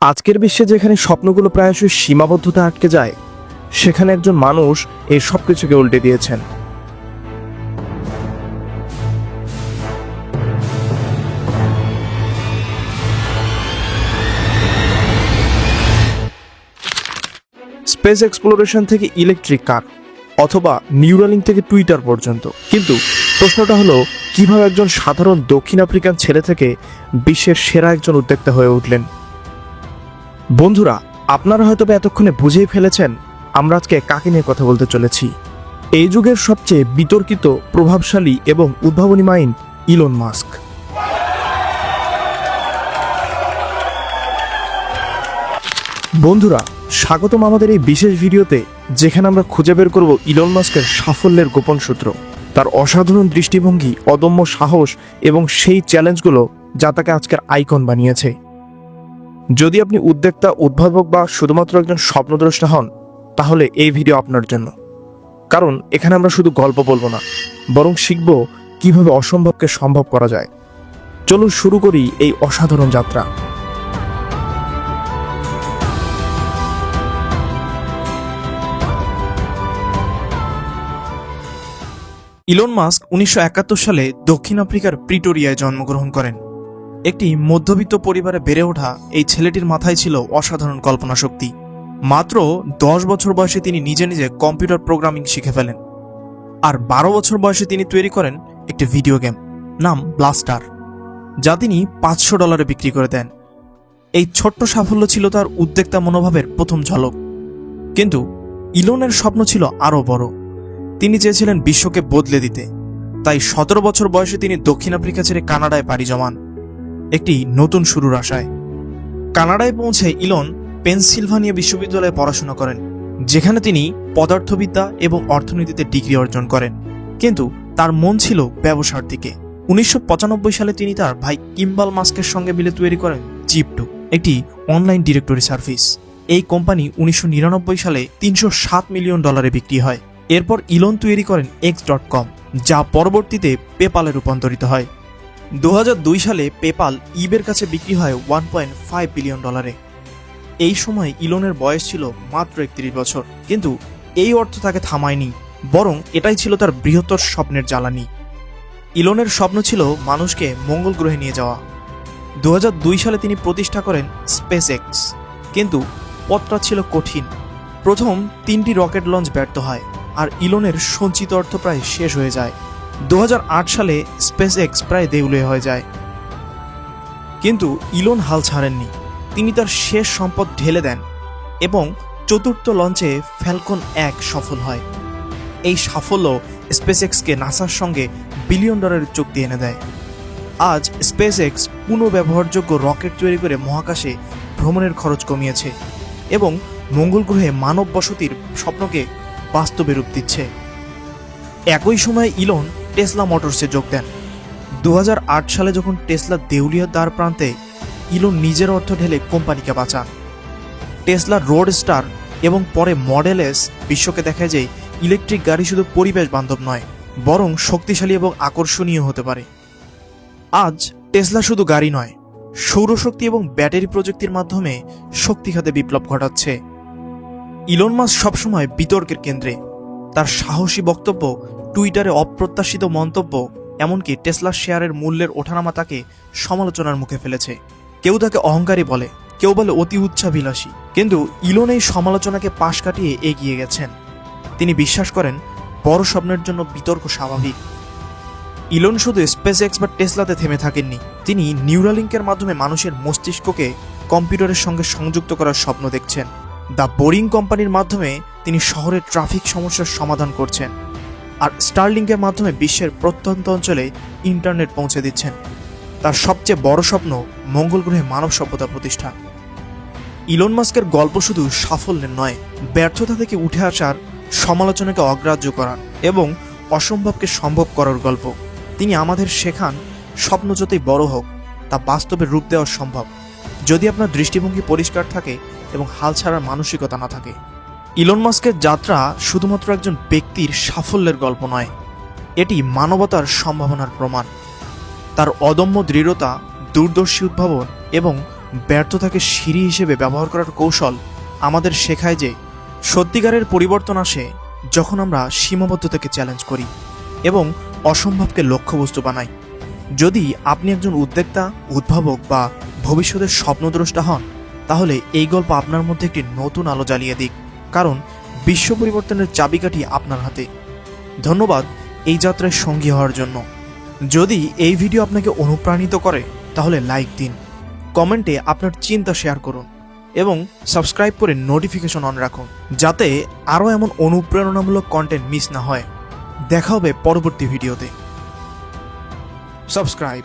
আজকের বিশ্বে যেখানে স্বপ্নগুলো প্রায়শই সীমাবদ্ধতা আটকে যায়, সেখানে একজন মানুষ এই সব কিছুকে উল্টে দিয়েছেন। স্পেস এক্সপ্লোরেশন থেকে ইলেকট্রিক কার, অথবা নিউরালিং থেকে টুইটার পর্যন্ত। কিন্তু প্রশ্নটা হলো, কীভাবে একজন সাধারণ দক্ষিণ আফ্রিকান ছেলে থেকে বিশ্বের সেরা একজন উদ্যোক্তা হয়ে উঠলেন? বন্ধুরা, আপনারা হয়তো এতক্ষণে বুঝেই ফেলেছেন আমরা আজকে কাকে নিয়ে কথা বলতে চলেছি। এই যুগের সবচেয়ে বিতর্কিত, প্রভাবশালী এবং উদ্ভাবনী মাইন্ড ইলন মাস্ক। বন্ধুরা, স্বাগতম আমাদের এই বিশেষ ভিডিওতে, যেখানে আমরা খুঁজে বের করব ইলন মাস্কের সাফল্যের গোপন সূত্র। তার অসাধারণ দৃষ্টিভঙ্গি, অদম্য সাহস এবং সেই চ্যালেঞ্জগুলো যা তাকে আজকের আইকন বানিয়েছে। যদি আপনি উদ্যোক্তা, উদ্ভাবক বা শুধুমাত্র একজন স্বপ্নদ্রষ্টা হন, তাহলে এই ভিডিও আপনার জন্য। কারণ এখানে আমরা শুধু গল্প বলব না, বরং শিখব কীভাবে অসম্ভবকে সম্ভব করা যায়। চলুন শুরু করি এই অসাধারণ যাত্রা। ইলন মাস্ক উনিশশো একাত্তর সালে দক্ষিণ আফ্রিকার প্রিটোরিয়ায় জন্মগ্রহণ করেন। একটি মধ্যবিত্ত পরিবারে বেড়ে ওঠা এই ছেলেটির মাথায় ছিল অসাধারণ কল্পনা শক্তি মাত্র দশ বছর বয়সে তিনি নিজে নিজে কম্পিউটার প্রোগ্রামিং শিখে ফেলেন। আর বারো বছর বয়সে তিনি তৈরি করেন একটি ভিডিও গেম, নাম ব্লাস্টার, যা তিনি পাঁচশো ডলারে বিক্রি করে দেন। এই ছোট্ট সাফল্য ছিল তার উদ্যোক্তা মনোভাবের প্রথম ঝলক। কিন্তু ইলনের স্বপ্ন ছিল আরও বড়। তিনি চেয়েছিলেন বিশ্বকে বদলে দিতে। তাই সতেরো বছর বয়সে তিনি দক্ষিণ আফ্রিকা ছেড়ে কানাডায় পাড়ি জমান। একটি নতুন শুরুর আশায়। কানাডায় পৌঁছে ইলন পেনসিলভানিয়া বিশ্ববিদ্যালয়ে পড়াশোনা করেন, যেখানে তিনি পদার্থবিদ্যা এবং অর্থনীতিতে ডিগ্রি অর্জন করেন। কিন্তু তার মন ছিল ব্যবসার দিকে। উনিশশো পঁচানব্বই সালে তিনি তার ভাই কিম্বাল মাস্কের সঙ্গে মিলে তৈরি করেন জিপটু, একটি অনলাইন ডিরেক্টরি সার্ভিস। এই কোম্পানি উনিশশো নিরানব্বই সালে তিনশো সাত মিলিয়ন ডলারে বিক্রি হয়। এরপর ইলন তৈরি করেন এক্স ডট কম, যা পরবর্তীতে পেপালে রূপান্তরিত হয়। দু হাজার দুই সালে পেপাল ইবের কাছে বিক্রি হয় ওয়ান পয়েন্ট ফাইভ বিলিয়ন ডলারে। এই সময় ইলনের বয়স ছিল মাত্র একত্রিশ বছর, কিন্তু এই অর্থ তাকে থামায়নি, বরং এটাই ছিল তার বৃহত্তর স্বপ্নের জ্বালানি। ইলনের স্বপ্ন ছিল মানুষকে মঙ্গল গ্রহে নিয়ে যাওয়া। দু হাজার দুই সালে তিনি প্রতিষ্ঠা করেন স্পেস এক্স কিন্তু পথটা ছিল কঠিন। প্রথম তিনটি রকেট লঞ্চ ব্যর্থ হয়, আর ইলনের সঞ্চিত অর্থ প্রায় শেষ হয়ে যায়। দু হাজার আট সালে স্পেস এক্স প্রায় দেউলে হয়ে যায়। কিন্তু ইলন হাল ছাড়েননি। তিনি তার শেষ সম্পদ ঢেলে দেন এবং চতুর্থ লঞ্চে ফ্যালকন এক সফল হয়। এই সাফল্য স্পেস এক্সকে নাসার সঙ্গে বিলিয়ন ডলারের চুক্তি এনে দেয়। আজ স্পেস এক্স পুনঃব্যবহারযোগ্য রকেট তৈরি করে মহাকাশে ভ্রমণের খরচ কমিয়েছে এবং মঙ্গল গ্রহে মানব বসতির স্বপ্নকে বাস্তবে রূপ দিচ্ছে। একই সময় ইলন টেসলা মোটরসে যোগ দেন। দু হাজার আট সালে যখন টেসলা দেউলিয়ার দ্বার প্রান্তে ইলন নিজের অর্থ ঢেলে কোম্পানিকে বাঁচান। টেসলা রোড স্টার এবং পরে মডেল এস বিশ্বকে দেখায় যে ইলেকট্রিক গাড়ি শুধু পরিবেশ বান্ধব নয়, বরং শক্তিশালী এবং আকর্ষণীয় হতে পারে। আজ টেসলা শুধু গাড়ি নয়, সৌরশক্তি এবং ব্যাটারি প্রযুক্তির মাধ্যমে শক্তি খাতে বিপ্লব ঘটাচ্ছে। ইলন মাস সবসময় বিতর্কের কেন্দ্রে। তার সাহসী বক্তব্য টুইটারে অপ্রত্যাশিত মন্তব্য, এমনকি টেসলার শেয়ারের মূল্যের ওঠানামা তাকে সমালোচনার মুখে ফেলেছে। কেউ তাকে অহংকারী বলে, কেউ বলে অতি উচ্চাভিলাষী কিন্তু ইলন এই সমালোচনাকে পাশ কাটিয়ে এগিয়ে গেছেন। তিনি বিশ্বাস করেন, বড় স্বপ্নের জন্য বিতর্ক স্বাভাবিক। ইলন শুধু স্পেস এক্স বা টেসলাতে থেমে থাকেননি, তিনি নিউরালিঙ্কের মাধ্যমে মানুষের মস্তিষ্ককে কম্পিউটারের সঙ্গে সংযুক্ত করার স্বপ্ন দেখছেন। দ্য বোরিং কোম্পানির মাধ্যমে তিনি শহরের ট্রাফিক সমস্যার সমাধান করছেন। আর স্টারলিংকের মাধ্যমে বিশ্বের প্রত্যন্ত অঞ্চলে ইন্টারনেট পৌঁছে দিচ্ছেন। তার সবচেয়ে বড় স্বপ্ন মঙ্গল গ্রহে মানব সভ্যতা প্রতিষ্ঠা। ইলন মাস্কের গল্প শুধু সাফল্যের নয়, ব্যর্থতা থেকে উঠে আসার সমালোচনাকে অগ্রাহ্য করার এবং অসম্ভবকে সম্ভব করার গল্প। তিনি আমাদের শেখান, স্বপ্ন যতই বড় হোক, তা বাস্তবে রূপ দেওয়া সম্ভব। যদি আপনার দৃষ্টিভঙ্গি পরিষ্কার থাকে এবং হাল ছাড়ার মানসিকতা না থাকে ইলন মাস্কের যাত্রা শুধুমাত্র একজন ব্যক্তির সাফল্যের গল্প নয়, এটি মানবতার সম্ভাবনার প্রমাণ। তার অদম্য দৃঢ়তা, দূরদর্শী উদ্ভাবন এবং ব্যর্থতাকে সিঁড়ি হিসেবে ব্যবহার করার কৌশল আমাদের শেখায় যে সত্যিকারের পরিবর্তন আসে যখন আমরা সীমাবদ্ধতাকে চ্যালেঞ্জ করি এবং অসম্ভবকে লক্ষ্যবস্তু বানাই। যদি আপনি একজন উদ্যোক্তা, উদ্ভাবক বা ভবিষ্যতের স্বপ্নদ্রষ্টা হন, তাহলে এই গল্প আপনার মধ্যে একটি নতুন আলো জ্বালিয়ে দিক। কারণ বিশ্ব পরিবর্তনের চাবিকাঠি আপনার হাতে। ধন্যবাদ এই যাত্রায় সঙ্গী হওয়ার জন্য। যদি এই ভিডিও আপনাকে অনুপ্রাণিত করে, তাহলে লাইক দিন। কমেন্টে আপনার চিন্তা শেয়ার করুন এবং সাবস্ক্রাইব করে নোটিফিকেশন অন রাখুন, যাতে আরও এমন অনুপ্রেরণামূলক কন্টেন্ট মিস না হয়। দেখা হবে পরবর্তী ভিডিওতে। সাবস্ক্রাইব।